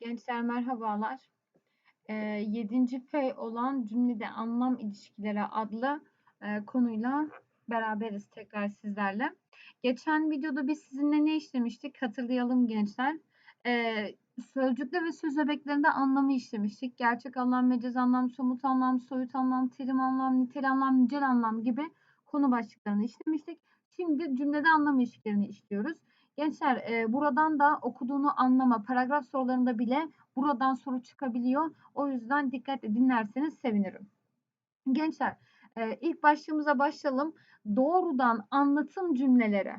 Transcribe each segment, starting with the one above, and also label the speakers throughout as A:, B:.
A: Gençler merhabalar. Ee, yedinci P olan cümlede anlam ilişkileri adlı e, konuyla beraberiz tekrar sizlerle. Geçen videoda biz sizinle ne işlemiştik? Hatırlayalım gençler. Ee, sözcükler ve söz öbeklerinde anlamı işlemiştik. Gerçek anlam, mecaz anlam, somut anlam, soyut anlam, terim anlam, nitel anlam, nicel anlam gibi konu başlıklarını işlemiştik. Şimdi cümlede anlam ilişkilerini işliyoruz. Gençler e, buradan da okuduğunu anlama, paragraf sorularında bile buradan soru çıkabiliyor. O yüzden dikkatle dinlerseniz sevinirim. Gençler e, ilk başlığımıza başlayalım. Doğrudan anlatım cümleleri.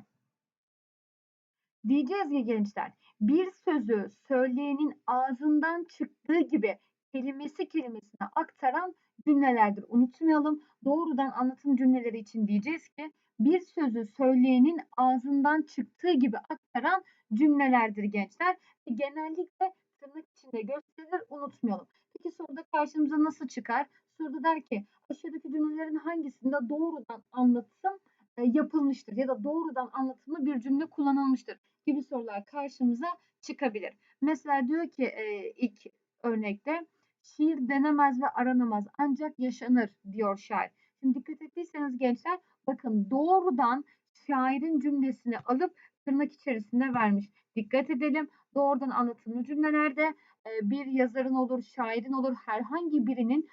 A: Diyeceğiz ki gençler bir sözü söyleyenin ağzından çıktığı gibi kelimesi kelimesine aktaran cümlelerdir. Unutmayalım. Doğrudan anlatım cümleleri için diyeceğiz ki bir sözü söyleyenin ağzından çıktığı gibi aktaran cümlelerdir gençler. Genellikle tırnak içinde gösterilir unutmayalım. Peki soruda karşımıza nasıl çıkar? Soruda der ki aşağıdaki cümlelerin hangisinde doğrudan anlatım e, yapılmıştır ya da doğrudan anlatımlı bir cümle kullanılmıştır gibi sorular karşımıza çıkabilir. Mesela diyor ki e, ilk örnekte şiir denemez ve aranamaz ancak yaşanır diyor şair. Şimdi dikkat ettiyseniz gençler bakın doğrudan şairin cümlesini alıp tırnak içerisinde vermiş. Dikkat edelim doğrudan anlatımlı cümlelerde e, bir yazarın olur, şairin olur herhangi birinin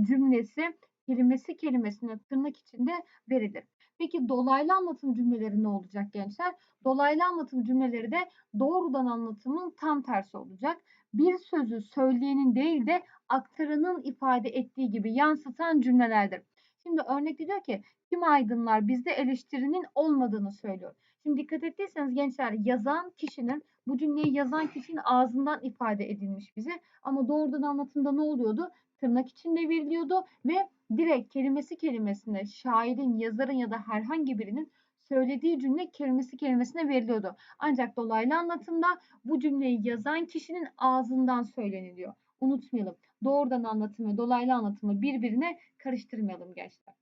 A: cümlesi kelimesi kelimesine tırnak içinde verilir. Peki dolaylı anlatım cümleleri ne olacak gençler? Dolaylı anlatım cümleleri de doğrudan anlatımın tam tersi olacak. Bir sözü söyleyenin değil de aktaranın ifade ettiği gibi yansıtan cümlelerdir. Şimdi örnekte diyor ki tüm aydınlar bizde eleştirinin olmadığını söylüyor. Şimdi dikkat ettiyseniz gençler yazan kişinin bu cümleyi yazan kişinin ağzından ifade edilmiş bize. Ama doğrudan anlatımda ne oluyordu? Tırnak içinde veriliyordu ve direkt kelimesi kelimesine şairin, yazarın ya da herhangi birinin söylediği cümle kelimesi kelimesine veriliyordu. Ancak dolaylı anlatımda bu cümleyi yazan kişinin ağzından söyleniliyor. Unutmayalım. Doğrudan anlatım ve dolaylı anlatımı birbirine karıştırmayalım gençler.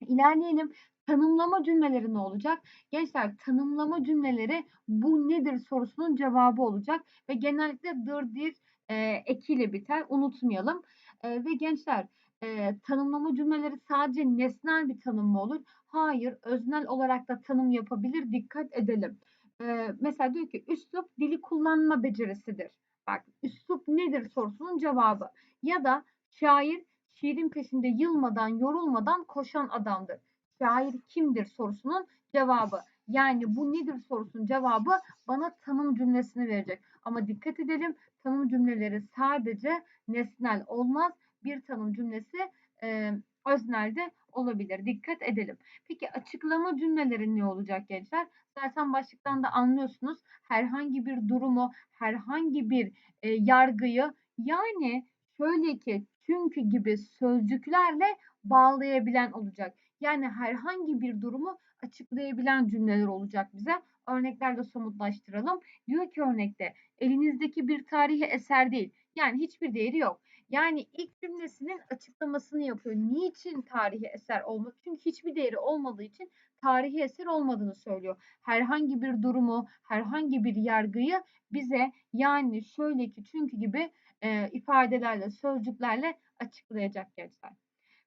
A: İlerleyelim. Tanımlama cümleleri ne olacak? Gençler tanımlama cümleleri bu nedir sorusunun cevabı olacak ve genellikle dır dir e, ekiyle biter. Unutmayalım. E, ve gençler e, tanımlama cümleleri sadece nesnel bir tanım mı olur? Hayır, öznel olarak da tanım yapabilir. Dikkat edelim. E, mesela diyor ki üslup dili kullanma becerisidir. Bak üslup nedir sorusunun cevabı. Ya da şair şiirin peşinde yılmadan, yorulmadan koşan adamdır. Şair kimdir sorusunun cevabı. Yani bu nedir sorusunun cevabı bana tanım cümlesini verecek. Ama dikkat edelim tanım cümleleri sadece nesnel olmaz. Bir tanım cümlesi e, öznel de olabilir. Dikkat edelim. Peki açıklama cümleleri ne olacak gençler? Zaten başlıktan da anlıyorsunuz. Herhangi bir durumu, herhangi bir e, yargıyı yani şöyle ki çünkü gibi sözcüklerle bağlayabilen olacak. Yani herhangi bir durumu açıklayabilen cümleler olacak bize. Örneklerle somutlaştıralım. Diyor ki örnekte elinizdeki bir tarihi eser değil. Yani hiçbir değeri yok. Yani ilk cümlesinin açıklamasını yapıyor. Niçin tarihi eser olmak? Çünkü hiçbir değeri olmadığı için tarihi eser olmadığını söylüyor. Herhangi bir durumu, herhangi bir yargıyı bize yani şöyle ki çünkü gibi e, ifadelerle, sözcüklerle açıklayacak gençler.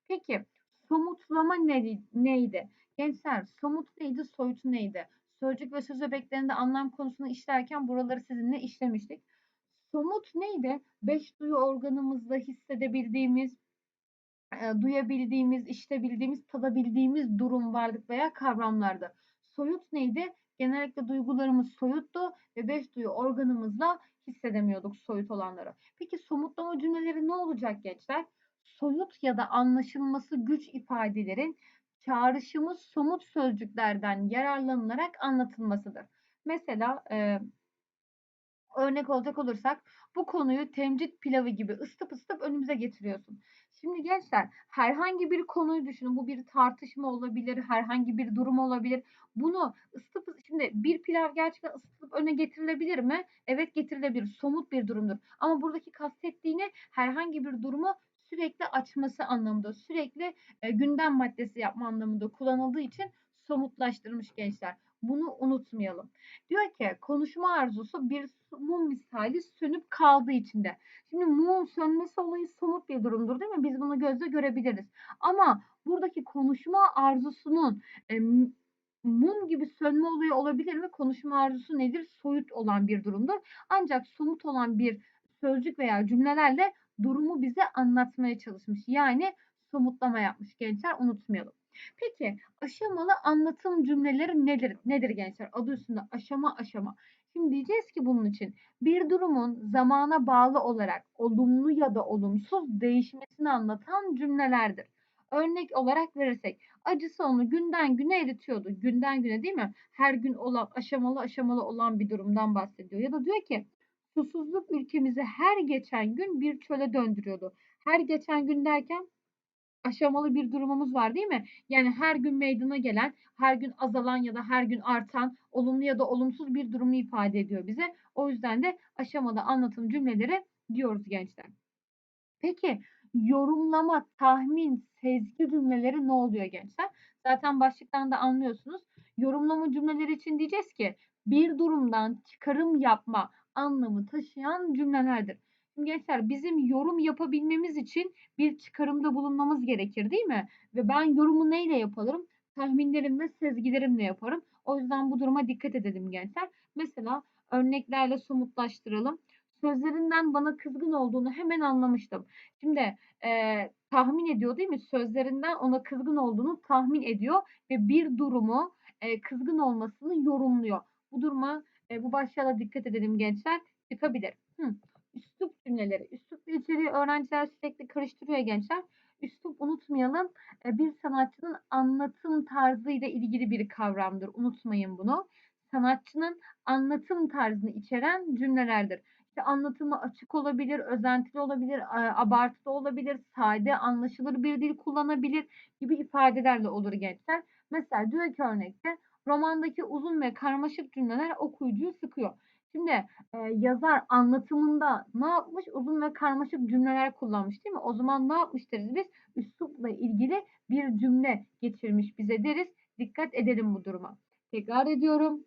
A: Peki somutlama neydi? Gençler somut neydi, soyut neydi? Sözcük ve söz öbeklerinde anlam konusunu işlerken buraları sizinle işlemiştik. Somut neydi? Beş duyu organımızla hissedebildiğimiz, e, duyabildiğimiz, işitebildiğimiz, tadabildiğimiz durum, varlık veya kavramlardı. Soyut neydi? Genellikle duygularımız soyuttu ve beş duyu organımızla hissedemiyorduk soyut olanları. Peki somutlama cümleleri ne olacak gençler? Soyut ya da anlaşılması güç ifadelerin çağrışımı somut sözcüklerden yararlanılarak anlatılmasıdır. Mesela e, örnek olacak olursak bu konuyu temcit pilavı gibi ısıtıp ısıtıp önümüze getiriyorsun. Şimdi gençler herhangi bir konuyu düşünün. Bu bir tartışma olabilir, herhangi bir durum olabilir. Bunu ısıtıp şimdi bir pilav gerçekten ısıtıp öne getirilebilir mi? Evet getirilebilir. Somut bir durumdur. Ama buradaki kastettiğini herhangi bir durumu sürekli açması anlamında, sürekli e, gündem maddesi yapma anlamında kullanıldığı için somutlaştırmış gençler. Bunu unutmayalım. Diyor ki konuşma arzusu bir mum misali sönüp kaldığı içinde. Şimdi mumun sönmesi olayı somut bir durumdur değil mi? Biz bunu gözle görebiliriz. Ama buradaki konuşma arzusunun e, mum gibi sönme olayı olabilir mi? Konuşma arzusu nedir? Soyut olan bir durumdur. Ancak somut olan bir sözcük veya cümlelerle durumu bize anlatmaya çalışmış. Yani somutlama yapmış gençler unutmayalım. Peki aşamalı anlatım cümleleri nedir? Nedir gençler? Adı üstünde aşama aşama. Şimdi diyeceğiz ki bunun için bir durumun zamana bağlı olarak olumlu ya da olumsuz değişmesini anlatan cümlelerdir. Örnek olarak verirsek acısı onu günden güne eritiyordu. Günden güne değil mi? Her gün olan aşamalı aşamalı olan bir durumdan bahsediyor. Ya da diyor ki susuzluk ülkemizi her geçen gün bir çöle döndürüyordu. Her geçen gün derken aşamalı bir durumumuz var değil mi? Yani her gün meydana gelen, her gün azalan ya da her gün artan olumlu ya da olumsuz bir durumu ifade ediyor bize. O yüzden de aşamalı anlatım cümleleri diyoruz gençler. Peki yorumlama, tahmin, sezgi cümleleri ne oluyor gençler? Zaten başlıktan da anlıyorsunuz. Yorumlama cümleleri için diyeceğiz ki bir durumdan çıkarım yapma anlamı taşıyan cümlelerdir. Gençler bizim yorum yapabilmemiz için bir çıkarımda bulunmamız gerekir değil mi? Ve ben yorumu neyle yaparım? Tahminlerim ve sezgilerimle yaparım. O yüzden bu duruma dikkat edelim gençler. Mesela örneklerle somutlaştıralım. Sözlerinden bana kızgın olduğunu hemen anlamıştım. Şimdi e, tahmin ediyor değil mi? Sözlerinden ona kızgın olduğunu tahmin ediyor ve bir durumu e, kızgın olmasını yorumluyor. Bu duruma e, bu başlığa dikkat edelim gençler. Çıkabilir. Hı. Üslup cümleleri. Üslup ve içeriği öğrenciler sürekli karıştırıyor gençler. Üslup unutmayalım. E, bir sanatçının anlatım tarzıyla ilgili bir kavramdır. Unutmayın bunu. Sanatçının anlatım tarzını içeren cümlelerdir. İşte anlatımı açık olabilir, özentili olabilir, abartılı olabilir, sade, anlaşılır bir dil kullanabilir gibi ifadelerle olur gençler. Mesela diyor ki örnekte romandaki uzun ve karmaşık cümleler okuyucuyu sıkıyor. Şimdi e, yazar anlatımında ne yapmış? Uzun ve karmaşık cümleler kullanmış değil mi? O zaman ne yapmış deriz biz? Üslupla ilgili bir cümle geçirmiş bize deriz. Dikkat edelim bu duruma. Tekrar ediyorum.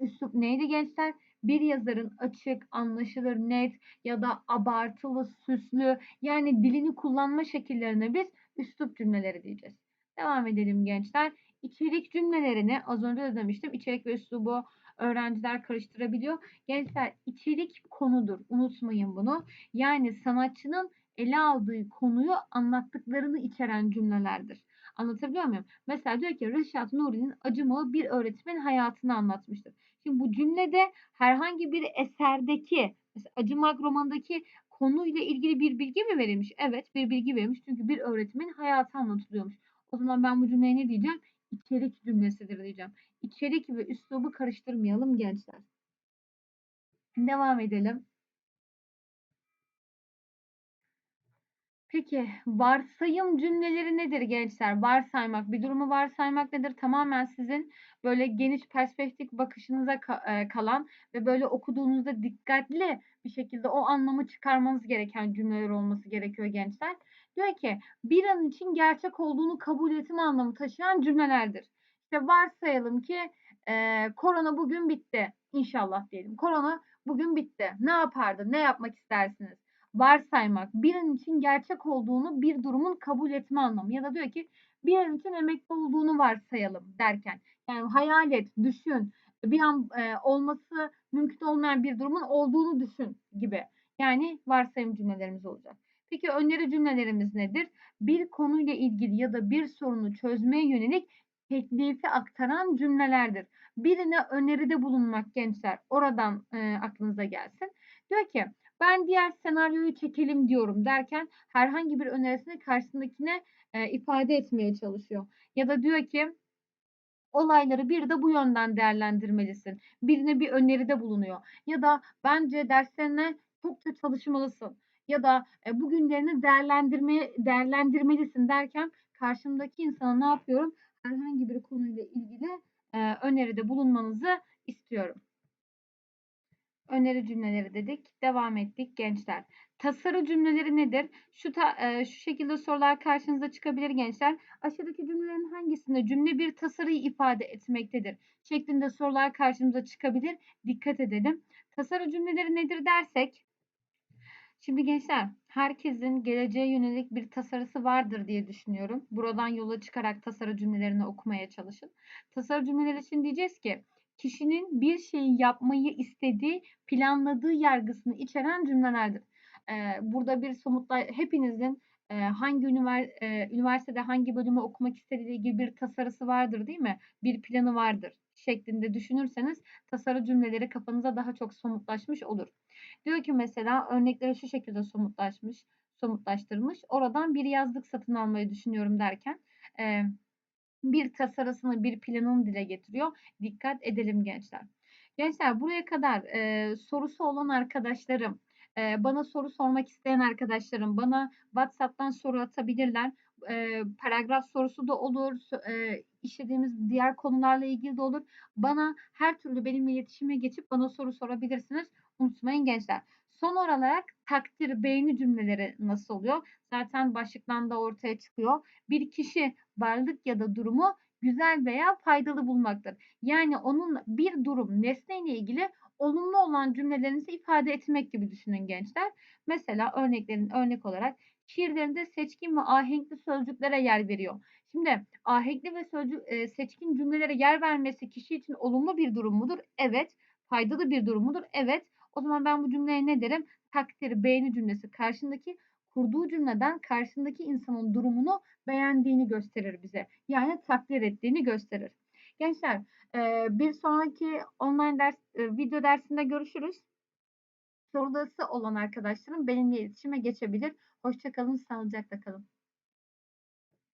A: Üslup neydi gençler? Bir yazarın açık, anlaşılır, net ya da abartılı, süslü yani dilini kullanma şekillerine biz üslup cümleleri diyeceğiz. Devam edelim gençler. İçerik cümlelerini az önce de demiştim. İçerik ve üslubu öğrenciler karıştırabiliyor. Gençler içerik konudur. Unutmayın bunu. Yani sanatçının ele aldığı konuyu anlattıklarını içeren cümlelerdir. Anlatabiliyor muyum? Mesela diyor ki Reşat Nuri'nin acımalı bir öğretmen hayatını anlatmıştır. Şimdi bu cümlede herhangi bir eserdeki, mesela Acımak romanındaki konuyla ilgili bir bilgi mi verilmiş? Evet bir bilgi verilmiş. Çünkü bir öğretmenin hayatı anlatılıyormuş. O zaman ben bu cümleye ne diyeceğim? İçerik cümlesidir diyeceğim. İçerik ve üslubu karıştırmayalım gençler. Devam edelim. Peki varsayım cümleleri nedir gençler? Varsaymak, bir durumu varsaymak nedir? Tamamen sizin böyle geniş perspektif bakışınıza e, kalan ve böyle okuduğunuzda dikkatli bir şekilde o anlamı çıkarmanız gereken cümleler olması gerekiyor gençler. Diyor ki bir an için gerçek olduğunu kabul etme anlamı taşıyan cümlelerdir. İşte varsayalım ki e, korona bugün bitti. İnşallah diyelim. Korona bugün bitti. Ne yapardın? Ne yapmak istersiniz? Varsaymak, bir an için gerçek olduğunu bir durumun kabul etme anlamı. Ya da diyor ki bir an için emekli olduğunu varsayalım derken. Yani hayal et, düşün, bir an e, olması mümkün olmayan bir durumun olduğunu düşün gibi. Yani varsayım cümlelerimiz olacak. Peki öneri cümlelerimiz nedir? Bir konuyla ilgili ya da bir sorunu çözmeye yönelik teklifi aktaran cümlelerdir. Birine öneride bulunmak gençler oradan e, aklınıza gelsin. Diyor ki ben diğer senaryoyu çekelim diyorum derken herhangi bir önerisini karşısındakine e, ifade etmeye çalışıyor. Ya da diyor ki olayları bir de bu yönden değerlendirmelisin. Birine bir öneride bulunuyor. Ya da bence derslerine çokça çalışmalısın. Ya da e, bugünlerini değerlendirme, değerlendirmelisin derken karşımdaki insana ne yapıyorum? Herhangi bir konuyla ilgili e, öneride bulunmanızı istiyorum. Öneri cümleleri dedik. Devam ettik gençler. Tasarı cümleleri nedir? Şu ta, e, şu şekilde sorular karşınıza çıkabilir gençler. Aşağıdaki cümlelerin hangisinde cümle bir tasarıyı ifade etmektedir? Şeklinde sorular karşımıza çıkabilir. Dikkat edelim. Tasarı cümleleri nedir dersek Şimdi gençler, herkesin geleceğe yönelik bir tasarısı vardır diye düşünüyorum. Buradan yola çıkarak tasarı cümlelerini okumaya çalışın. Tasarı cümleleri için diyeceğiz ki, kişinin bir şeyi yapmayı istediği, planladığı yargısını içeren cümlelerdir. Burada bir somutla hepinizin hangi ünivers üniversitede hangi bölümü okumak istediği ilgili bir tasarısı vardır değil mi? Bir planı vardır şeklinde düşünürseniz tasarı cümleleri kafanıza daha çok somutlaşmış olur. Diyor ki mesela örnekleri şu şekilde somutlaşmış, somutlaştırmış. Oradan bir yazlık satın almayı düşünüyorum derken bir tasarısını, bir planını dile getiriyor. Dikkat edelim gençler. Gençler buraya kadar e, sorusu olan arkadaşlarım, e, bana soru sormak isteyen arkadaşlarım bana WhatsApp'tan soru atabilirler. E, paragraf sorusu da olur, e, işlediğimiz diğer konularla ilgili de olur. Bana her türlü benimle iletişime geçip bana soru sorabilirsiniz. Unutmayın gençler. Son olarak takdir, beğeni cümleleri nasıl oluyor? Zaten başlıktan da ortaya çıkıyor. Bir kişi varlık ya da durumu güzel veya faydalı bulmaktır. Yani onun bir durum, nesneyle ilgili olumlu olan cümlelerinizi ifade etmek gibi düşünün gençler. Mesela örneklerin örnek olarak şiirlerinde seçkin ve ahenkli sözcüklere yer veriyor. Şimdi ahenkli ve sözcük, e, seçkin cümlelere yer vermesi kişi için olumlu bir durum mudur? Evet. Faydalı bir durum mudur? Evet. O zaman ben bu cümleye ne derim? Takdir, beğeni cümlesi karşındaki kurduğu cümleden karşındaki insanın durumunu beğendiğini gösterir bize. Yani takdir ettiğini gösterir. Gençler bir sonraki online ders video dersinde görüşürüz. Soruları olan arkadaşlarım benimle iletişime geçebilir. Hoşçakalın, sağlıcakla kalın.